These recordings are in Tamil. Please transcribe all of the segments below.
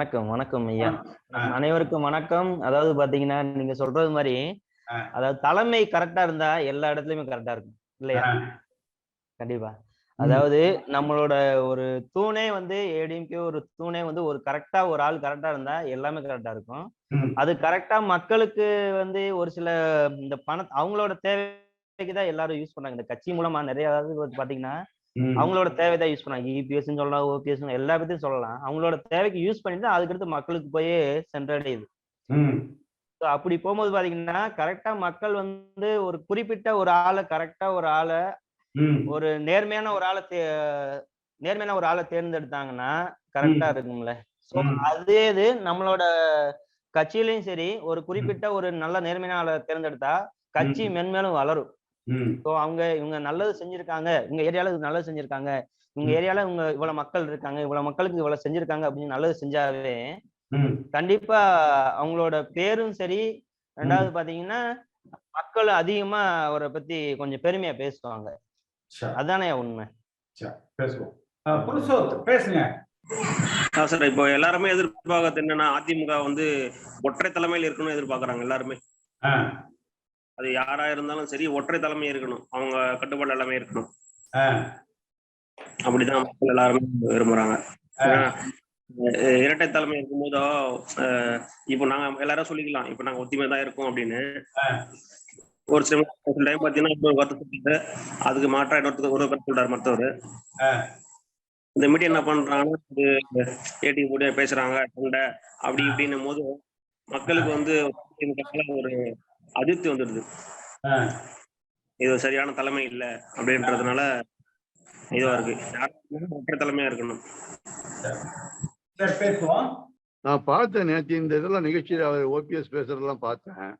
வணக்கம் வணக்கம் ஐயா. அனைவருக்கும் வணக்கம். அதாவது பாத்தீங்கன்னா நீங்க சொல்றது மாதிரி. அதாவது தலைமை கரெக்டா இருந்தா எல்லா இடத்துலயுமே கரெக்டா இருக்கும் இல்லையா? கண்டிப்பா. அதாவது நம்மளோட ஒரு தூணே வந்து ஏடிஎம்கே ஒரு தூணே வந்து ஒரு கரெக்டா ஒரு ஆள் கரெக்டா இருந்தா எல்லாமே கரெக்டா இருக்கும். அது கரெக்டா மக்களுக்கு வந்து ஒரு சில இந்த பண அவங்களோட தேவைக்கு தான் எல்லாரும் யூஸ் பண்ணாங்க. இந்த கட்சி மூலமா நிறைய அதாவது பாத்தீங்கன்னா அவங்களோட தேவைதான் யூஸ் பண்ணாங்க இபிஎஸ் சொல்லலாம் ஓபிஎஸ் எல்லா பத்தியும் சொல்லலாம். அவங்களோட தேவைக்கு யூஸ் பண்ணிட்டு அதுக்கடுத்து மக்களுக்கு போய் சென்றடையுது அப்படி போகும்போது பாத்தீங்கன்னா கரெக்டா மக்கள் வந்து ஒரு குறிப்பிட்ட ஒரு ஆளை கரெக்டா ஒரு ஆளை ஒரு நேர்மையான ஒரு ஆளை தே- நேர்மையான ஒரு ஆளை தேர்ந்தெடுத்தாங்கன்னா கரெக்டா. இருக்கும்ல. சோ. அதே இது நம்மளோட கட்சியிலயும் சரி ஒரு குறிப்பிட்ட ஒரு நல்ல நேர்மையான ஆளை தேர்ந்தெடுத்தா கட்சி. மென்மேலும் வளரும். ஸோ அவங்க இவங்க நல்லது செஞ்சிருக்காங்க. இவங்க ஏரியால நல்லது செஞ்சிருக்காங்க. இவங்க. ஏரியால இவங்க இவ்வளவு மக்கள் இருக்காங்க. இவ்வளவு மக்களுக்கு இவ்வளவு செஞ்சிருக்காங்க அப்படின்னு நல்லது செஞ்சாவே ம், கண்டிப்பா அவங்களோட பேரும் சரி. ரெண்டாவது பாத்தீங்கன்னா மக்கள் அதிகமா அவரை பத்தி கொஞ்சம் பெருமையா பேசுவாங்க. அதானே உண்மை. பேசுவோம். பேசுங்க. ஆ சார் இப்போ எல்லாருமே எதிர்பார்க்கறது என்னன்னா அதிமுக வந்து ஒற்றை தலைமையில் இருக்கணும்னு எதிர்பார்க்கறாங்க எல்லாருமே. அது யாரா இருந்தாலும் சரி ஒற்றை தலைமை இருக்கணும். அவங்க கட்டுப்பாடு எல்லாமே இருக்கணும். அப்படிதான் மக்கள் எல்லாருமே விரும்புறாங்க. இரட்டை தலைமை இருக்கும்போதோ இப்போ நாங்க எல்லாரும் சொல்லிக்கலாம். இப்போ நாங்க ஒத்துமை தான் இருக்கோம் அப்படின்னு. ஒரு சில டைம் பாத்தீங்கன்னா கருத்து சொல்லிட்டு அதுக்கு மாற்றா இன்னொருத்தர் ஒரு கருத்து சொல்றாரு மற்றவர். இந்த மீடியா என்ன பண்றாங்கன்னா ஏடி கூட பேசுறாங்க சண்டை அப்படி இப்படின்னும் போது மக்களுக்கு வந்து ஒரு அதிருப்தி வந்துடுது. இது சரியான தலைமை இல்ல அப்படின்றதுனால இதுவா இருக்கு. தலைமையா இருக்கணும். நான் பார்த்தேன் நேற்று இந்த இதெல்லாம் நிகழ்ச்சியில் அவர் ஓபிஎஸ் பேசுறதெல்லாம் பார்த்தேன்.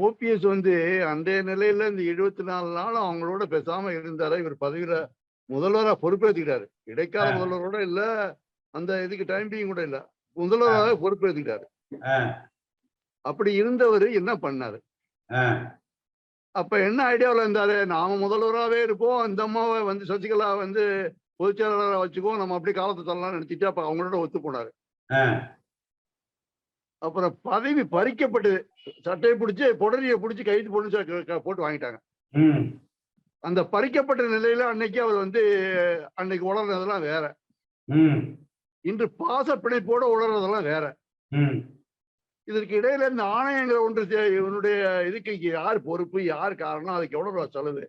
ஓபிஎஸ் வந்து அன்றைய நிலையில இந்த எழுபத்தி நாலு நாளும் அவங்களோட பேசாம இருந்தாரு. இவர் பதவியில முதல்வரா பொறுப்பேற்றுக்கிட்டாரு இடைக்கால. முதல்வரோட இல்ல அந்த இதுக்கு டைம் பீங் கூட இல்ல. முதல்வராக பொறுப்பேற்றுக்கிட்டாரு ஆ, அப்படி இருந்தவர் என்ன பண்ணாரு? அப்ப என்ன ஐடியாவில் இருந்தாரு? நாம முதல்வராகவே இருப்போம். இந்த அம்மாவை வந்து சசிகலா வந்து பொதுச் செயலாளராக வச்சுக்குவோம். நம்ம அப்படி காலத்தை தள்ளலாம்னு நினைச்சிட்டு அப்ப அவங்களோட ஒத்து போனாரு. அப்புறம் பதவி பறிக்கப்பட்டது. சட்டையை பிடிச்சி புடரியை பிடிச்சி கைது போட்டு போட்டு வாங்கிட்டாங்க. அந்த பறிக்கப்பட்ட நிலையில அன்னைக்கு அவர் வந்து அன்னைக்கு உளர்றதெல்லாம் வேற. இன்று பாச பிணைப்போட உளர்றதெல்லாம் வேற இதற்கு இடையில இந்த ஆணையங்கிற ஒன்று இவனுடைய இதுக்கு யார் பொறுப்பு யார் காரணம் அதுக்கு எவ்வளவு ரூபா செலவு?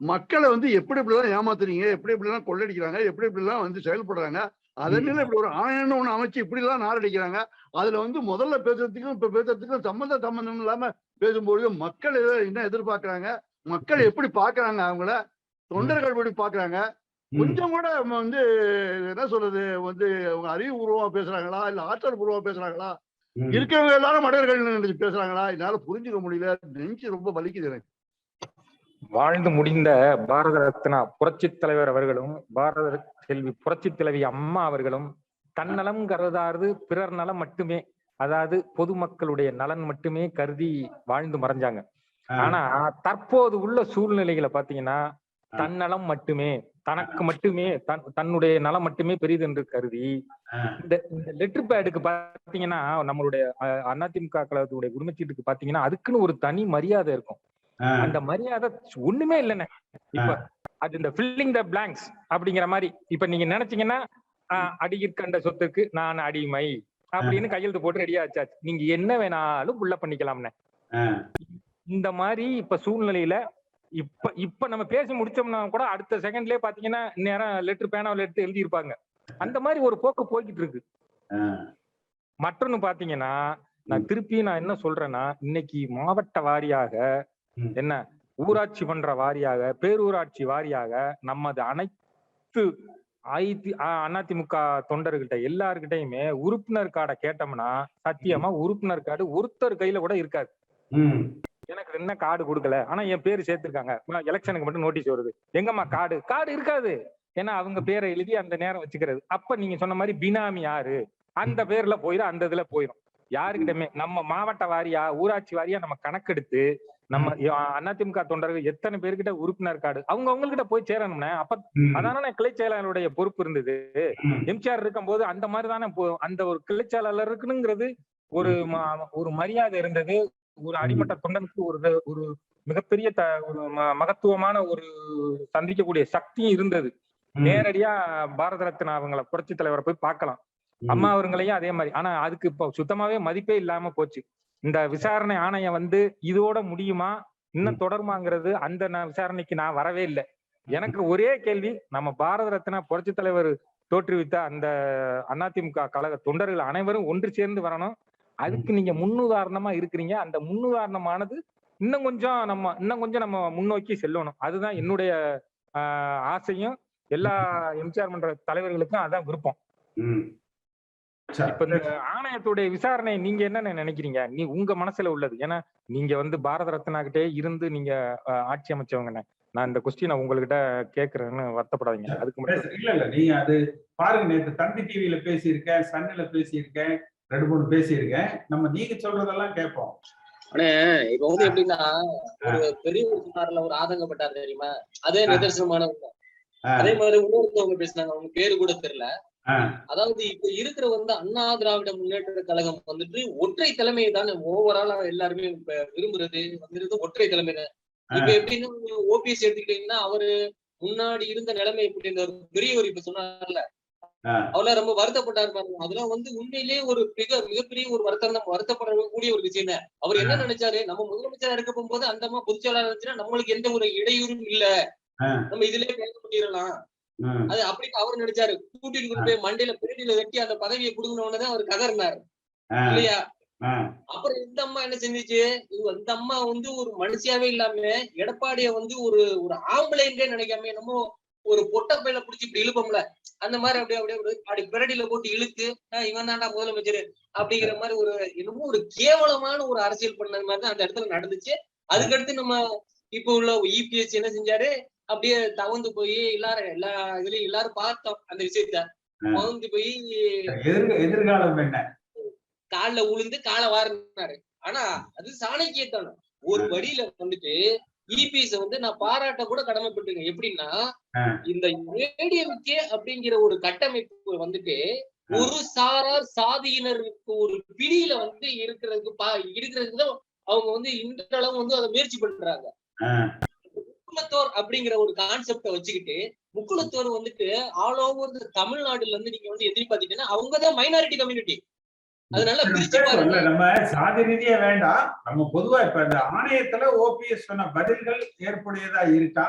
மக்களை வந்து எப்படி இப்படிலாம் ஏமாத்துறீங்க எப்படி இப்படிலாம் கொள்ளடிக்கிறாங்க எப்படி இப்படிலாம் வந்து செயல்படுறாங்க அதனால இப்படி ஒரு ஆணையம்னு ஒண்ணு அமைச்சு இப்படிலாம் நாரடிக்கிறாங்க அதுல வந்து முதல்ல பேசுறதுக்கும் இப்ப பேசுறதுக்கும் சம்மந்த சம்பந்தம் இல்லாம பேசும்பொழுது மக்கள் என்ன எதிர்பார்க்கறாங்க மக்கள் எப்படி பாக்குறாங்க அவங்கள? தொண்டர்கள் எப்படி பாக்குறாங்க. கொஞ்சம் கூட வந்து என்ன சொல்றது வந்து அவங்க அறிவுபூர்வமா பேசுறாங்களா இல்ல ஆற்றல் பூர்வமா பேசுறாங்களா? ம். இருக்கிறவங்க எல்லாரும் நினைச்சு பேசுறாங்களா? என்னால புரிஞ்சுக்க முடியல. நெஞ்சு ரொம்ப வலிக்குது எனக்கு. வாழ்ந்து முடிந்த பாரத ரத்னா புரட்சி தலைவர் அவர்களும் பாரத செல்வி புரட்சி தலைவி அம்மா அவர்களும் தன்னலம் கருதாது பிறர் நலம் மட்டுமே அதாவது பொதுமக்களுடைய நலன் மட்டுமே கருதி வாழ்ந்து மறைஞ்சாங்க. ஆனா தற்போது உள்ள சூழ்நிலைகளை பாத்தீங்கன்னா தன்னலம் மட்டுமே தனக்கு மட்டுமே தன் தன்னுடைய நலம் மட்டுமே பெரிது என்று கருதி. இந்த லெட்டர் பேடுக்கு பாத்தீங்கன்னா நம்மளுடைய அதிமுக கழகத்துடைய உரிமைச்சீட்டுக்கு பாத்தீங்கன்னா அதுக்குன்னு ஒரு தனி மரியாதை இருக்கும். அந்த மரியாதை ஒண்ணுமே இல்லைண்ணே. இப்ப அது இந்த ஃபில்லிங் த பிளாங்க்ஸ் அப்படிங்கிற மாதிரி இப்ப நீங்க நினைச்சீங்கன்னா அடியிற்கண்ட சொத்துக்கு நான் அடிமை அப்படின்னு கையெழுத்து போட்டு ரெடியா வச்சாச்சு நீங்க என்ன வேணாலும் உள்ள பண்ணிக்கலாம்னே இந்த மாதிரி இப்ப சூழ்நிலையில இப்ப இப்ப நம்ம பேசி முடிச்சோம்னா கூட அடுத்த செகண்ட்லயே பாத்தீங்கன்னா நேரம் லெட்டர் பேனாவில் எடுத்து எழுதியிருப்பாங்க. அந்த மாதிரி ஒரு போக்கு போய்கிட்டு இருக்கு. மற்றொன்னு பாத்தீங்கன்னா நான் திருப்பி நான் என்ன சொல்றேன்னா இன்னைக்கு மாவட்ட வாரியாக. என்ன ஊராட்சி மன்ற வாரியாக பேரூராட்சி வாரியாக நமது அனைத்து ஐதி அதிமுக தொண்டர்கிட்ட எல்லார்கிட்டயுமே உறுப்பினர் கார்டை கேட்டோம்னா சத்தியமா உறுப்பினர் கார்டு ஒருத்தர் கையில கூட இருக்காது. எனக்கு என்ன கார்டு கொடுக்கல. ஆனா என் பேரு சேர்த்திருக்காங்க. எலெக்ஷனுக்கு மட்டும் நோட்டீஸ் வருது. எங்கம்மா கார்டு கார்டு இருக்காது. ஏன்னா அவங்க பேரை எழுதி அந்த நேரம் வச்சுக்கிறது. அப்ப நீங்க சொன்ன மாதிரி பினாமி யாரு? அந்த பேர்ல போயிடும் அந்த இதுல போயிடும் யாருக்கிட்டமே நம்ம மாவட்ட வாரியா ஊராட்சி வாரியா நம்ம கணக்கெடுத்து நம்ம அதிமுக தொண்டர்கள் எத்தனை பேர்கிட்ட உறுப்பினர் கார்டு அவங்க அவங்ககிட்ட போய் சேரணும்னே. அப்ப அதானே கிளை செயலாளருடைய பொறுப்பு இருந்தது. எம்ஜிஆர் இருக்கும்போது அந்த மாதிரி தானே அந்த ஒரு கிளை செயலாளர் இருக்குங்கிறது ஒரு ஒரு மரியாதை இருந்தது. ஒரு அடிமட்ட தொண்டனுக்கு ஒரு ஒரு மிகப்பெரிய த ஒரு மகத்துவமான ஒரு சந்திக்கக்கூடிய சக்தியும் இருந்தது. நேரடியா பாரத ரத்னா அவங்கள புரட்சி தலைவரை போய் பார்க்கலாம். அம்மா அவங்களையும் அதே மாதிரி. ஆனா அதுக்கு இப்போ சுத்தமாவே மதிப்பே இல்லாம போச்சு. இந்த விசாரணை ஆணையம் வந்து இதோட முடியுமா? இன்னும் தொடருமாங்கிறது அந்த விசாரணைக்கு நான் வரவே இல்லை. எனக்கு ஒரே கேள்வி நம்ம பாரத ரத்னா புரட்சி தலைவர் தோற்றுவித்த அந்த அதிமுக கழக தொண்டர்கள் அனைவரும் ஒன்று சேர்ந்து வரணும். அதுக்கு நீங்க முன்னுதாரணமா இருக்கிறீங்க. அந்த முன்னுதாரணமானது இன்னும் கொஞ்சம் நம்ம இன்னும் கொஞ்சம் நம்ம முன்னோக்கி செல்லணும். அதுதான் என்னுடைய ஆசையும். எல்லா எம்ஜிஆர் மன்ற தலைவர்களுக்கும் அதான் விருப்பம். இப்ப இந்த ஆணையத்துடைய விசாரணை நீங்க என்ன நினைக்கிறீங்க? நீ உங்க மனசுல உள்ளது. ஏன்னா நீங்க வந்து பாரத ரத்னா கிட்டே இருந்து நீங்க ஆட்சி அமைச்சவங்கண்ணே நான் இந்த கொஸ்டினை உங்ககிட்ட கேக்குறேன்னு வருத்தப்படாதீங்க. அதுக்கு இல்ல இல்ல. நீங்க அது பாருங்க. நேத்து தந்தி டிவியில பேசியிருக்கேன் சன்னில பேசியிருக்கேன். ரெண்டு மூணு பேசியிருக்கேன். நம்ம நீங்க சொல்றதெல்லாம் கேட்போம். இப்ப வந்து எப்படின்னா ஒரு பெரியவர் சொன்னார்ல ஒரு ஆதங்கப்பட்டார் தெரியுமா? அதே நிதர்சனமான அதே மாதிரி இன்னொருத்தவங்க பேசினாங்க அவங்க பேரு கூட தெரியல. அதாவது இப்ப இருக்கிற வந்து அண்ணா திராவிட முன்னேற்ற கழகம் வந்துட்டு ஒற்றை தலைமையை தானே ஓவராலா எல்லாருமே விரும்புறது. வந்துருது ஒற்றை தலைமை தான். இப்ப எப்படின்னா ஓபிஎஸ் எடுத்துக்கிட்டீங்கன்னா அவரு முன்னாடி இருந்த நிலைமை இப்படி இந்த பெரியவர் இப்ப சொன்னார்ல. ஆ. அவர்லாம் ரொம்ப வருத்தப்பட்டாரு பாருங்க. அதெல்லாம் வந்து உண்மையிலேயே ஒரு மிக மிகப்பெரிய ஒரு வருத்தம் நம்ம வருத்தப்படக்கூடிய ஒரு விஷயம் தான். அவர் என்ன நினைச்சாரு? நம்ம முதலமைச்சரா இருக்க போகும்போது அந்த அம்மா பொதுச்செயலாளர் இருந்துச்சுன்னா நம்மளுக்கு எந்த ஒரு இடையூறும் இல்ல. நம்ம இதுலயே பேச பண்ணிடலாம். அது அப்படி அவர் நினைச்சாரு. கூட்டிட்டு கொண்டு போய் மண்டையில பெருடியில வெட்டி அந்த பதவியை கொடுக்கணும்னு அவர் கதறினாரு. இல்லையா? அப்புறம் இந்த அம்மா என்ன செஞ்சுச்சு? இந்த அம்மா வந்து ஒரு மனுஷியாவே இல்லாம எடப்பாடிய வந்து ஒரு ஒரு ஆம்பளைன்றே நினைக்காம என்னமோ ஒரு பொட்டப்பையில புடிச்சு இப்படி இழுப்போம்ல அந்த மாதிரி அப்படியே அப்படியே அப்படி பிரடியில போட்டு இழுத்து "ஆஹ் இவன் தான்டா முதலமைச்சர் அப்படிங்கிற மாதிரி ஒரு என்னமோ ஒரு கேவலமான ஒரு அரசியல் பண்ணது மாதிரி தான் அந்த இடத்துல நடந்துச்சு. அதுக்கடுத்து நம்ம இப்ப உள்ள இபிஎஸ் என்ன செஞ்சாரு? அப்படியே தவந்து போய் எல்லாரும் எல்லா இதுலயும் எல்லாரும் பார்த்தோம் அந்த விஷயத்த. தவந்து போய் எதிர் எதிர்காலம் என்ன? கால்ல உளுந்து காலை வாரினாரு. ஆனா அது சாணக்கியத்தனம். ஒரு வழியில வந்துட்டு இபிஎஸ் வந்து நான் பாராட்ட கூட கடமைப்பட்டிருக்கேன் எப்படின்னா. இந்த ஏடிஎம்கே அப்படிங்கிற ஒரு கட்டமைப்பு வந்துட்டு ஒரு சாரார் சாதியினருக்கு ஒரு பிடியில வந்து இருக்கிறதுக்கு பா இருக்கிறதுக்கு தான் அவங்க வந்து இன்றளவு வந்து அதை முயற்சி பண்றாங்க ஆ. முக்குலத்தோர் அப்படிங்கிற ஒரு கான்செப்ட வச்சுக்கிட்டு முக்குலத்தோர் வந்துட்டு ஆல் ஓவர் தமிழ்நாடுல இருந்து நீங்க வந்து எதிர்பார்த்தீங்கன்னா அவங்கதான் மைனாரிட்டி கம்யூனிட்டி அதனால நம்ம சாதி ரீதியா வேண்டாம். நம்ம பொதுவா இப்ப இந்த ஆணையத்துல ஓபிஎஸ் சொன்ன பதில்கள் ஏற்புடையதா இருக்கா?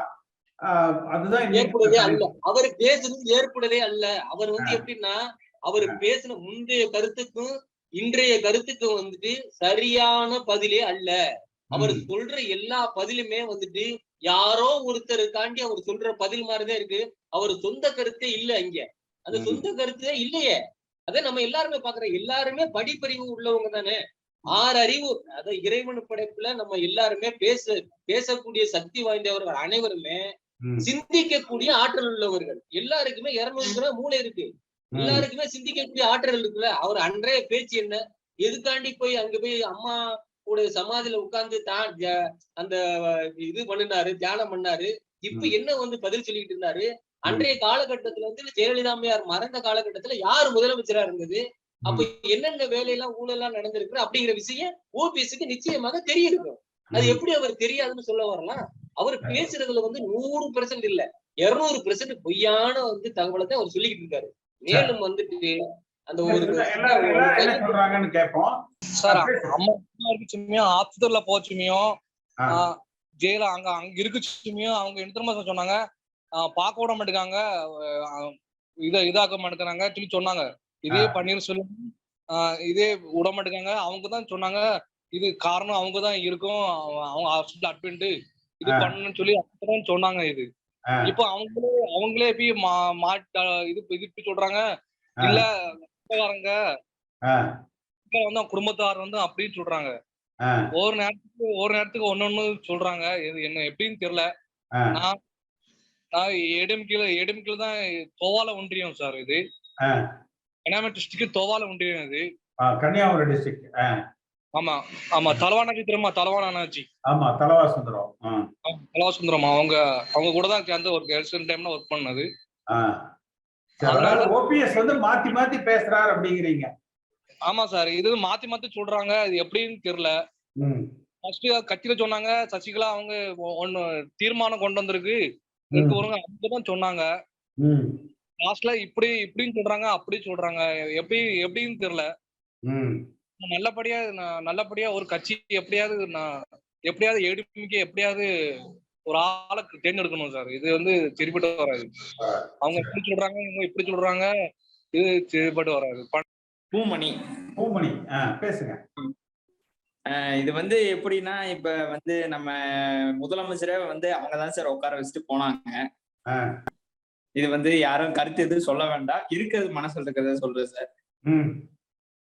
அதுதான் ஏற்புடையதே அல்ல. அவர் பேசுனது ஏற்புடையதே அல்ல. அவர் வந்து எப்படின்னா அவர் பேசின முந்தைய கருத்துக்கும் இன்றைய கருத்துக்கும் வந்துட்டு சரியான பதிலே அல்ல. அவர் சொல்ற எல்லா பதிலுமே வந்துட்டு யாரோ ஒருத்தருக்காண்டி அவர் சொல்ற பதில் மாதிரிதான் இருக்கு. அவர் சொந்த கருத்தே இல்ல இங்க அந்த. சொந்த கருத்தே இல்லையே. அதை நம்ம எல்லாருமே பாக்குறோம் எல்லாருமே படிப்பறிவு உள்ளவங்க தானே. ஆறு அறிவு அதாவது இறைவன் படைப்புல நம்ம எல்லாருமே பேச பேசக்கூடிய சக்தி வாய்ந்தவர்கள் அனைவருமே சிந்திக்கக்கூடிய ஆற்றல் உள்ளவர்கள். எல்லாருக்குமே இருநூறு கிராம் மூளை இருக்கு. எல்லாருக்குமே சிந்திக்கக்கூடிய ஆற்றல் இருக்குல்ல? அவர் அன்றைய பேச்சு என்ன? எதுக்காண்டி போய் அங்க போய் அம்மா உடைய சமாதியில உட்கார்ந்து தான் அந்த இது பண்ணினாரு தியானம் பண்ணாரு? இப்ப. என்ன வந்து பதில் சொல்லிட்டு இருந்தாரு? அன்றைய காலகட்டத்துல வந்து ஜெயலலிதா அம்மையார் மறைந்த காலகட்டத்துல யார் முதலமைச்சரா இருந்தது? அப்ப என்னென்ன வேலையெல்லாம் ஊழல்லாம் நடந்திருக்கு அப்படிங்கிற விஷயம் ஓபிஎஸ்க்கு நிச்சயமாக தெரியிருக்கும் அது. எப்படி அவர் தெரியாதுன்னு சொல்ல வரலாம். அவர் பேசுறதுல வந்து நூறு பெர்சன்ட் இல்ல. இருநூறு பெர்சன்ட் பொய்யான வந்து தகவலை தான் அவர் சொல்லிக்கிட்டு இருக்காரு. மேலும் வந்துட்டு அந்த ஒரு சார். அம்மா ஆஸ்பத்திரியில போச்சுமையும். ஜெயில அங்க அங்க இருக்குச்சுமையும் அவங்க என்ன சொன்னாங்க? பார்க்க விட மாட்டேங்காங்க இத இதாக்க மாட்டேங்கிறாங்க. சொல்லி சொன்னாங்க. இதே. பன்னீர் சொல்லி இதே விட மாட்டேங்காங்க அவங்க தான் சொன்னாங்க இது காரணம் அவங்க தான் இருக்கும். அவ- அவங்க ஹாஸ்பிட்டல் அட்மிட் இது. பண்ணணும்னு சொல்லி அப்பதான் சொன்னாங்க இது. இப்போ அவங்களே அவங்களே போய் மா மாட்ட இது இது சொல்றாங்க. இல்ல ஆ, வந்து அவங்க குடும்பத்தார் வந்து அப்படின்னு சொல்றாங்க. ஒரு நேரத்துக்கு ஒரு நேரத்துக்கு ஒன்னொன்னு சொல்றாங்க. இது என்ன எப்படின்னு தெரியல. நான் நான் ஏடிஎம்கேல ஏடிஎம்கேல தான் தோவால ஒன்றியம் சார் இது. கன்னியாகுமரி டிஸ்ட்ரிக்ட் தோவால ஒன்றியம் இது. கன்னியாகுமரி டிஸ்ட்ரிக்ட் ஆமா ஆமா தலவானாச்சி தெரியுமா தலவானாச்சி ஆமா தலவா சுந்தரம் தலவா சுந்தரம் அவங்க அவங்க கூட தான் சேர்ந்து ஒரு எலெக்ஷன் டைம்ல ஒர்க் பண்ணது. ஓபிஎஸ் வந்து மாத்தி மாத்தி பேசுறாரு அப்படிங்கிறீங்க. ஆமா சார் இது மாத்தி மாத்தி சொல்றாங்க இது எப்படின்னு தெரியல. ஃபர்ஸ்ட் கட்சியில சொன்னாங்க சசிகலா அவங்க ஒ- ஒண்ணு தீர்மானம் கொண்டு வந்திருக்கு. இதுக்கு வருங்க அப்படிதான் சொன்னாங்க. ம், லாஸ்ட்ல இப்படி இப்படின்னு சொல்றாங்க அப்படி சொல்றாங்க. எப்படி எப்படின்னு தெரியல. ம். நல்லபடியா நான் நல்லபடியா ஒரு கட்சி எப்படியாவது நான் எப்படியாவது எடுமிக்க எப்படியாவது ஒரு ஆளை தேர்ந்தெடுக்கணும் சார். இது வந்து சரிப்பட்டு வராது. அவங்க இப்படி சொல்றாங்க இவங்க இப்படி சொல்றாங்க இது சரிப்பட்டு வராது. பூமணி. பூமணி. பேசுங்க. இது வந்து எப்படின்னா இப்ப வந்து நம்ம முதலமைச்சரே வந்து அவங்கதான் சார் உட்கார வச்சுட்டு போனாங்க. இது வந்து யாரும் கருத்து எதுவும் சொல்ல வேண்டாம். இருக்கிறது மனசுல இருக்கிறத சொல்றேன் சார்.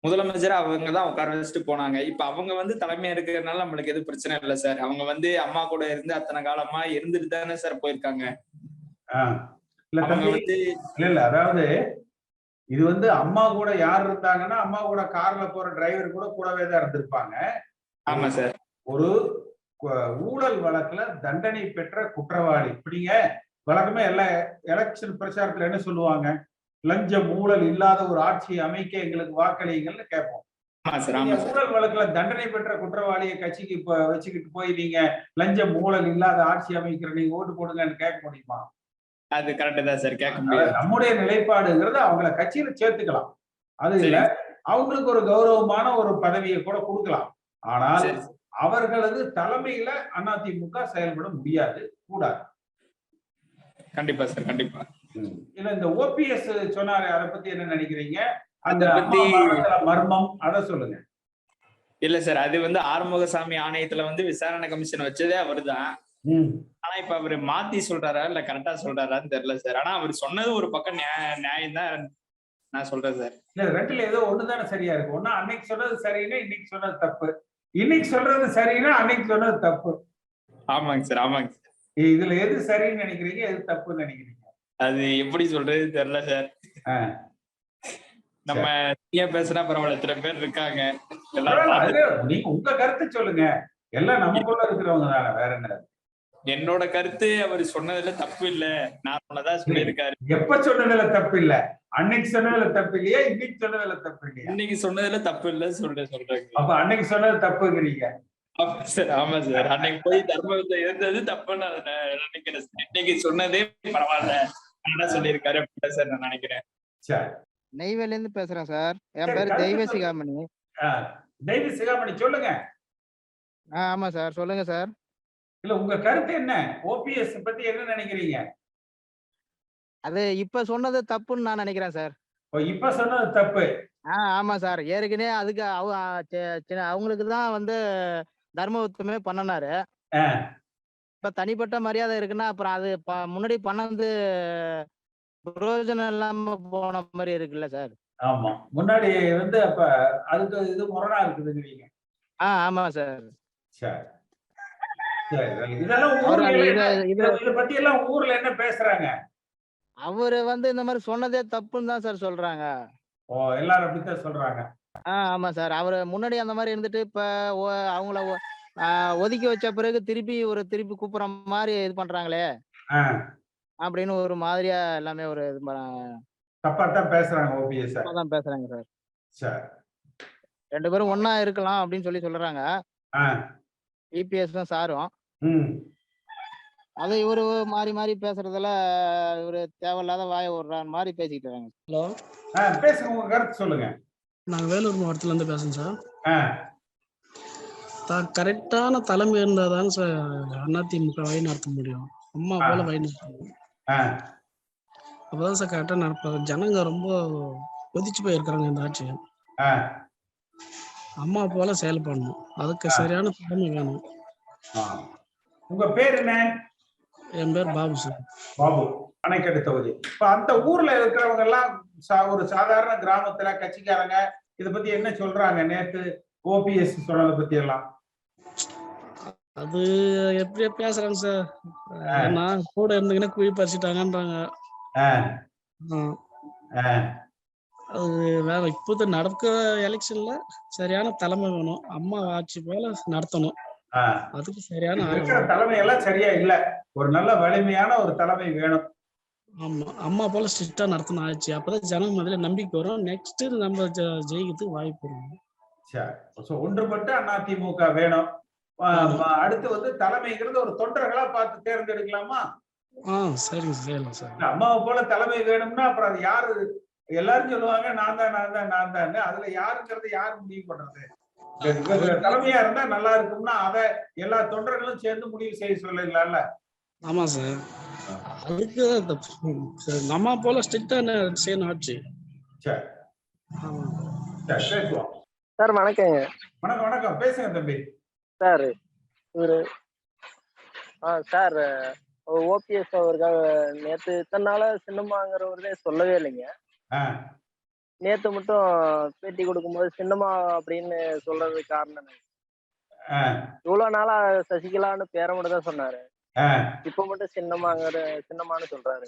முதலமைச்சர் அவங்க தான் உட்கார வச்சுட்டு போனாங்க. இப்ப அவங்க வந்து தலைமையா இருக்கிறதுனால நம்மளுக்கு எதுவும் பிரச்சனை இல்லை சார். அவங்க வந்து அம்மா கூட இருந்து அத்தனை காலமா இருந்துட்டு தானே சார் போயிருக்காங்க. இல்ல இல்ல அதாவது இது வந்து அம்மா கூட யார் இருந்தாங்கன்னா அம்மா கூட கார்ல போற டிரைவர் கூட கூடவே தான் இருந்திருப்பாங்க. ஆமா சார். ஒரு ஊழல் வழக்குல தண்டனை பெற்ற குற்றவாளி. இப்படிங்க வழக்கமே எல்லா எலெக்ஷன் பிரச்சாரத்துல என்ன சொல்லுவாங்க? லஞ்சம் ஊழல் இல்லாத ஒரு ஆட்சியை அமைக்க எங்களுக்கு வாக்களிங்கள்னு கேட்போம். ஊழல் வழக்குல தண்டனை பெற்ற குற்றவாளியை கட்சிக்கு இப்ப வச்சுக்கிட்டு போய் நீங்க லஞ்சம் ஊழல் இல்லாத ஆட்சி அமைக்கிற நீங்க ஓட்டு போடுங்கன்னு கேட்க முடியுமா? அது கரெக்ட் தான் சார் கேட்க முடியாது. நம்முடைய நிலைப்பாடுங்கிறது அவங்கள கட்சியில சேர்த்துக்கலாம். அது இல்ல அவங்களுக்கு ஒரு கௌரவமான ஒரு பதவியை கூட கொடுக்கலாம். ஆனால் அவர்களது தலைமையில அதிமுக செயல்பட முடியாது கூடாது. கண்டிப்பா சார் கண்டிப்பா. இல்ல இந்த ஓபிஎஸ் சொன்னாரு அதை பத்தி என்ன நினைக்கிறீங்க? அந்த மர்மம் அதை சொல்லுங்க. இல்ல சார் அது வந்து ஆறுமுகசாமி ஆணையத்துல வந்து விசாரணை கமிஷன் வச்சதே அவர்தான். ஆனா இப்ப அவரு மாத்தி சொல்றாரா இல்ல கரெக்டா சொல்றாரான்னு தெரியல சார். ஆனா அவர் சொன்னது ஒரு பக்கம் நியாயம் தான் நான் சொல்றேன் சார். இல்ல ரெண்டுல ஏதோ ஒண்ணுதானே சரியா இருக்கு. ஒண்ணு அன்னைக்கு சொன்னது சரின்னா இன்னைக்கு சொன்னது தப்பு. இன்னைக்கு சொல்றது சரின்னா அன்னைக்கு சொன்னது தப்பு. ஆமாங்க சார் ஆமாங்க சார். இதுல எது சரின்னு நினைக்கிறீங்க எது தப்புன்னு நினைக்கிறீங்க? அது எப்படி சொல்றது தெரியல சார். நம்ம ஏன் பேசுனா பரவாயில்ல இத்தனை பேர் இருக்காங்க. நீங்க உங்க கருத்து சொல்லுங்க. எல்லாம் நமக்குள்ள இருக்கிறவங்க வேற என்ன என்னோட கருத்து அவர் சொன்னதுல தப்பு இல்ல. நான் சொன்னதான் சொல்லியிருக்காரு. எப்ப சொன்னதுல தப்பு இல்ல? அன்னைக்கு சொன்னதுல தப்பு இல்லையா? இன்னைக்கு சொன்னதுல தப்பு இல்லையா? இன்னைக்கு சொன்னதுல தப்பு இல்ல சொல்றேன் சொல்றேங்க அப்ப அன்னைக்கு சொன்னது தப்புங்கிறீங்க. ஆமா சார் ஆமா சார். அன்னைக்கு போய் தர்மத்தை இருந்தது தப்புன்னு நினைக்கிறேன் சார். இன்னைக்கு சொன்னதே பரவாயில்ல. கரெக்டா சொல்லியிருக்காரு அப்படின்னு சார் நான் நினைக்கிறேன். சரி. நெய்வேலில இருந்து பேசுறேன் சார். என் பேரு தெய்வ சொல்லுங்க. சிகாமணி. ஆ, தெய்வ சிகாமணி சொல்லுங்க. ஆமா சார். சொல்லுங்க சார். இல்ல உங்க கருத்து என்ன? ஓபிஎஸ் பத்தி என்ன நினைக்கிறீங்க? அது இப்ப சொன்னது தப்புன்னு நான் நினைக்கிறேன் சார். இப்ப சொன்னது தப்பு. ஆ ஆமா சார். ஏற்கனவே அதுக்கு அவங்களுக்கு தான் வந்து தர்மபுத்தமே பண்ணனாரு. இப்ப தனிப்பட்ட மரியாதை இருக்குன்னா அப்புறம் அது முன்னாடி பண்ணது பிரயோஜனம் இல்லாம போன மாதிரி இருக்குல்ல சார். ஆமா. முன்னாடி வந்து அப்ப அதுக்கு இது முரணா இருக்குதுங்கிறீங்க. ஆ ஆமா சார். சரி. இதெல்லாம் ஊர்ல என்ன? பேசுறாங்க? அவரு வந்து இந்த மாதிரி சொன்னதே தப்புன்னு தான் சார் சொல்றாங்க. ஓ எல்லாரும் அப்படித்தான் சொல்றாங்க. ஆ ஆமா சார். அவரு முன்னாடி அந்த மாதிரி இருந்துட்டு இப்ப அவங்கள ஒதுக்கி வச்ச பிறகு திருப்பி ஒரு திருப்பி கூப்பிடுற மாதிரி இது பண்றாங்களே. அப்படின்னு ஒரு மாதிரியா எல்லாமே ஒரு இது தப்பா தான் பேசுறாங்க ஓபிஎஸ் தான் பேசுறாங்க சார். ரெண்டு பேரும் ஒண்ணா இருக்கலாம் அப்படின்னு சொல்லி சொல்றாங்க. இபிஎஸ் சாரும். ம் அதை இவரு மாறி மாறி பேசுறதுல இவரு தேவையில்லாத வாய விடுற மாதிரி பேசிக்கிட்டு இருக்காங்க. ஹலோ. பேசுங்க உங்க கருத்து சொல்லுங்க. நாங்கள் வேலூர் மாவட்டத்துல இருந்து பேசுறேன் சார். கரெக்டான தலைமை இருந்தால் தான் சார் அதிமுக வழி நடத்த முடியும். அம்மா போல வழி நடத்தணும் ஆ, அப்பதான் சார் கரெக்டாக நடப்பாங்க. ஜனங்க ரொம்ப கொதிச்சு போயிருக்கிறாங்க இந்த ஆட்சி. ஆ, அம்மா போல செயல்படணும். அதுக்கு சரியான தலைமை வேணும். ஆ. உங்க பேர் என்ன? என் பேர் பாபு சார். பாபு. அணைக்கட்டு தொகுதி. இப்ப அந்த ஊர்ல இருக்கிறவங்க எல்லாம் ஒரு சாதாரண கிராமத்துல கட்சிக்காரங்க இத பத்தி என்ன சொல்றாங்க நேத்து? ஓபிஎஸ் சொன்னதை பத்தி எல்லாம். அது எப்படியோ பேசுறாங்க சார்? ஏன்னா கூட இருந்துக்கினே குழி பறிச்சுட்டாங்கன்றாங்க. அது வேற இப்போது நடக்கிற எலெக்ஷன்ல சரியான தலைமை வேணும். அம்மா ஆட்சி போல நடத்தணும். அதுக்கு சரியான இருக்கிற. தலைமை எல்லாம் சரியா இல்ல. ஒரு நல்ல வலிமையான ஒரு தலைமை வேணும். ஆமா. அம்மா போல ஸ்ட்ரிக்டா நடத்தணும். ஆச்சு அப்பதான் ஜனங்க முதல்ல நம்பிக்கை வரும். நெக்ஸ்ட் நம்ம ஜெயிக்கிறதுக்கு வாய்ப்பு இருக்கும். சரி ஒன்றுபட்டு அதிமுக வேணும். அடுத்து வந்து தலைமைங்கிறது ஒரு தொண்டர்களா பார்த்து தேர்ந்தெடுக்கலாமா? சரிங்க செய்யலாம் சார் அம்மாவை போல தலைமை வேணும்னா அப்புறம் அது யாரு? எல்லாரும் சொல்லுவாங்க நான் தான் நான் தான் நான் தான் அதுல யாருங்கிறது யாரு முடிவு பண்றது? தலைமையா இருந்தா நல்லா இருக்கும்னா அதை எல்லா தொண்டர்களும் சேர்ந்து முடிவு செய்ய சொல்லலாம்ல ஆமா சார். அதுக்கு நம்ம போல ஸ்ட்ரிக்டா செய்யணும் ஆட்சி? சரி வணக்கங்க. வணக்கம் வணக்கம். பேசுங்க தம்பி. சார் இவரு ஆ சார் ஓபிஎஸ் அவர்கள் நேத்து இத்தனை நாளா சின்னம்மாங்கிறவரே சொல்லவே இல்லைங்க. நேத்து மட்டும் பேட்டி கொடுக்கும்போது சின்னம்மா அப்படின்னு சொல்றதுக்கு காரணம் இவ்வளவு நாளா சசிகலான்னு பேரை மட்டும் தான் சொன்னாரு. இப்ப மட்டும் சின்னம்மாங்கிற சின்னம்மான்னு சொல்றாரு.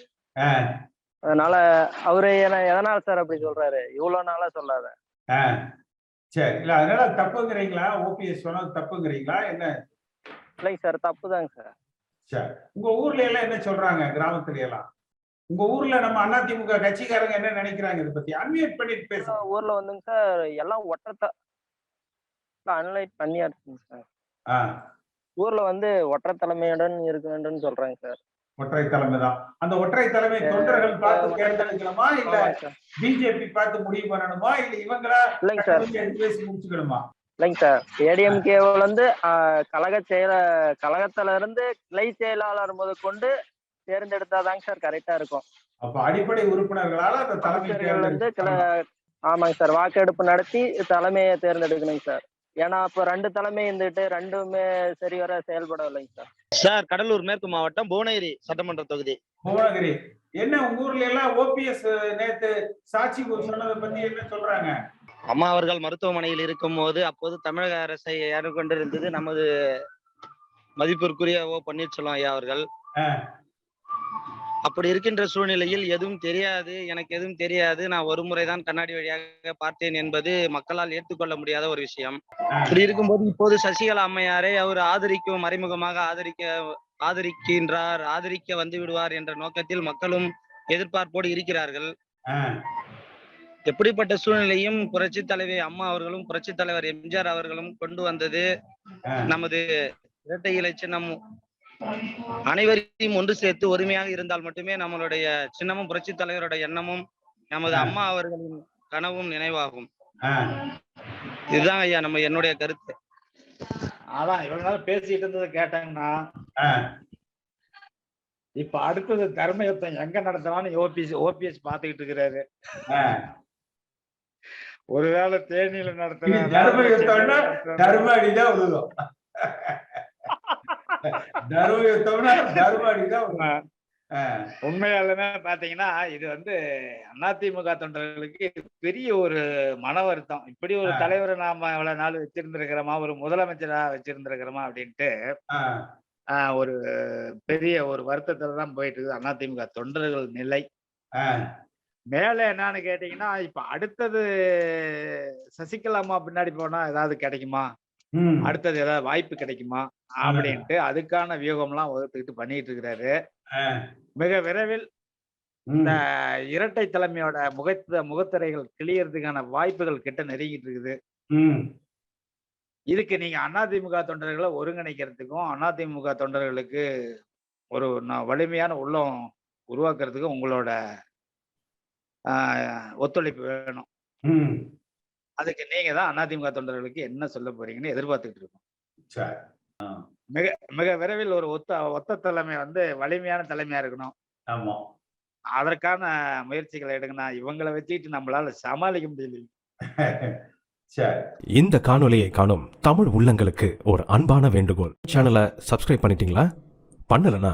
அதனால அவரு எதனால சார் அப்படி சொல்றாரு? இவ்வளவு நாளா சொல்லாத. சரி. இல்ல அதனால தப்புங்கிறீங்களா? ஓபிஎஸ் சொன்னது தப்புங்கிறீங்களா? என்ன? இல்லைங்க சார் தப்புதாங்க சார். சரி. உங்க ஊர்ல எல்லாம் என்ன சொல்றாங்க? கிராமத்துல எல்லாம்? உங்க ஊர்ல நம்ம அதிமுக கட்சிக்காரங்க என்ன நினைக்கிறாங்க இதை பத்தி? அன்மியூட் பண்ணிட்டு பேசுங்க. ஊர்ல வந்துங்க சார் எல்லாம் ஒற்றத்தை அனலைட் பண்ணியா இருக்குங்க சார். ஊர்ல வந்து ஒற்றை தலைமையுடன் இருக்க வேண்டும்னு சொல்றாங்க சார். ஒற்றை தலைமை தான். அந்த ஒற்றை தலைமை தொண்டர்கள் பார்த்து தேர்ந்தெடுக்கணுமா? இல்ல பிஜேபி பார்த்து முடிவு பண்ணணுமா? இல்ல இவங்களா இல்லைங்க சார். முடிச்சுக்கணுமா? இல்லைங்க சார். ஏடிஎம்கே வந்து கழக செயல கழகத்துல இருந்து கிளை செயலாளர் முதற்கொண்டு தேர்ந்தெடுத்தாதாங்க சார் கரெக்டா இருக்கும். அப்ப அடிப்படை உறுப்பினர்களால அந்த தலைமை வந்து தேர்ந்தெடுக்கணும் ஆமாங்க சார் வாக்கெடுப்பு நடத்தி தலைமையை தேர்ந்தெடுக்கணுங்க சார். ஏன்னா அப்ப ரெண்டு தலைமை இருந்துட்டு ரெண்டுமே சரிவர செயல்படவில்லைங்க சார். சார் கடலூர் மேற்கு மாவட்டம் புவனகிரி சட்டமன்ற தொகுதி. புவனகிரி என்ன உங்க ஊர்ல எல்லாம் ஓபிஎஸ் நேத்து சாட்சி சொன்னதை பத்தி என்ன சொல்றாங்க? அம்மா அவர்கள் மருத்துவமனையில் இருக்கும்போது அப்போது தமிழக அரசை ஏற்றுக்கொண்டிருந்தது நமது மதிப்பிற்குரிய ஓ பன்னீர்செல்வம் ஐயா அவர்கள். அப்படி இருக்கின்ற சூழ்நிலையில் எதுவும் தெரியாது எனக்கு எதுவும் தெரியாது. நான் ஒரு முறைதான் கண்ணாடி வழியாக பார்த்தேன் என்பது மக்களால் ஏற்றுக்கொள்ள முடியாத ஒரு விஷயம். அப்படி இருக்கும்போது இப்போது சசிகலா அம்மையாரை அவர் ஆதரிக்கும் மறைமுகமாக ஆதரிக்க ஆதரிக்கின்றார் ஆதரிக்க வந்து விடுவார் என்ற நோக்கத்தில் மக்களும் எதிர்பார்ப்போடு இருக்கிறார்கள். எப்படிப்பட்ட சூழ்நிலையும் புரட்சி தலைவி அம்மா அவர்களும் புரட்சி தலைவர் எம்ஜிஆர் அவர்களும் கொண்டு வந்தது. நமது இரட்டை இலை சின்னம் அனைவரையும் ஒன்று சேர்த்து ஒருமையாக இருந்தால் மட்டுமே நம்மளுடைய சின்னமும் புரட்சி தலைவருடைய எண்ணமும் நமது. அம்மா அவர்களின் கனவும் நினைவாகும். இதுதான் ஐயா நம்ம என்னுடைய கருத்து அதான் இவ்வளவு நாள் பேசிட்டு இருந்ததை கேட்டாங்கன்னா. இப்ப அடுத்தது தர்ம யுத்தம் எங்க நடத்தலாம்னு ஓபிஎஸ் ஓபிஎஸ் பாத்துக்கிட்டு இருக்கிறாரு. ஒருவேளை தேனியில இது தர்ம யுத்தம்னா தர்ம அடிதான் தர்ம யுத்தம்னா. உண்மையாலுமே பாத்தீங்கன்னா இது வந்து அதிமுக தொண்டர்களுக்கு பெரிய ஒரு மன வருத்தம் இப்படி ஒரு. தலைவரை நாம இவ்வளவு நாள் வச்சிருந்திருக்கிறோமா ஒரு முதலமைச்சரா வச்சிருந்திருக்கிறோமா அப்படின்ட்டு ஒரு பெரிய ஒரு வருத்தத்துல தான் போயிட்டு இருக்குது அதிமுக தொண்டர்கள் நிலை. மேல என்னன்னு கேட்டீங்கன்னா இப்ப அடுத்தது சசிகலா அம்மா பின்னாடி போனா ஏதாவது கிடைக்குமா. அடுத்தது ஏதாவது வாய்ப்பு கிடைக்குமா அப்படின்ட்டு அதுக்கான வியூகம்லாம் வகுத்துக்கிட்டு பண்ணிட்டு இருக்கிறாரு. மிக விரைவில். இந்த இரட்டை தலைமையோட முகத்த முகத்திரைகள் கிளியறதுக்கான வாய்ப்புகள் கிட்ட நெருங்கிட்டு இருக்குது. இதுக்கு நீங்க அதிமுக தொண்டர்களை ஒருங்கிணைக்கிறதுக்கும் அதிமுக தொண்டர்களுக்கு ஒரு வலிமையான உள்ளம் உருவாக்குறதுக்கும் உங்களோட ஒத்துழைப்பு வேணும். அதுக்கு நீங்க தான் அதிமுக தொண்டர்களுக்கு என்ன சொல்ல போறீங்கன்னு எதிர்பார்த்துட்டு இருக்கோம். சரி. மிக மிக விரைவில் ஒரு ஒத்த ஒத்த தலைமை வந்து வலிமையான தலைமையா இருக்கணும். ஆமா. அதற்கான முயற்சிகளை எடுங்கண்ணா இவங்களை வச்சுக்கிட்டு நம்மளால சமாளிக்க முடியல. சரி. இந்த காணொளியை காணும் தமிழ் உள்ளங்களுக்கு ஒரு அன்பான வேண்டுகோள். சேனலை சப்ஸ்கிரைப் பண்ணிட்டீங்களா? பண்ணலனா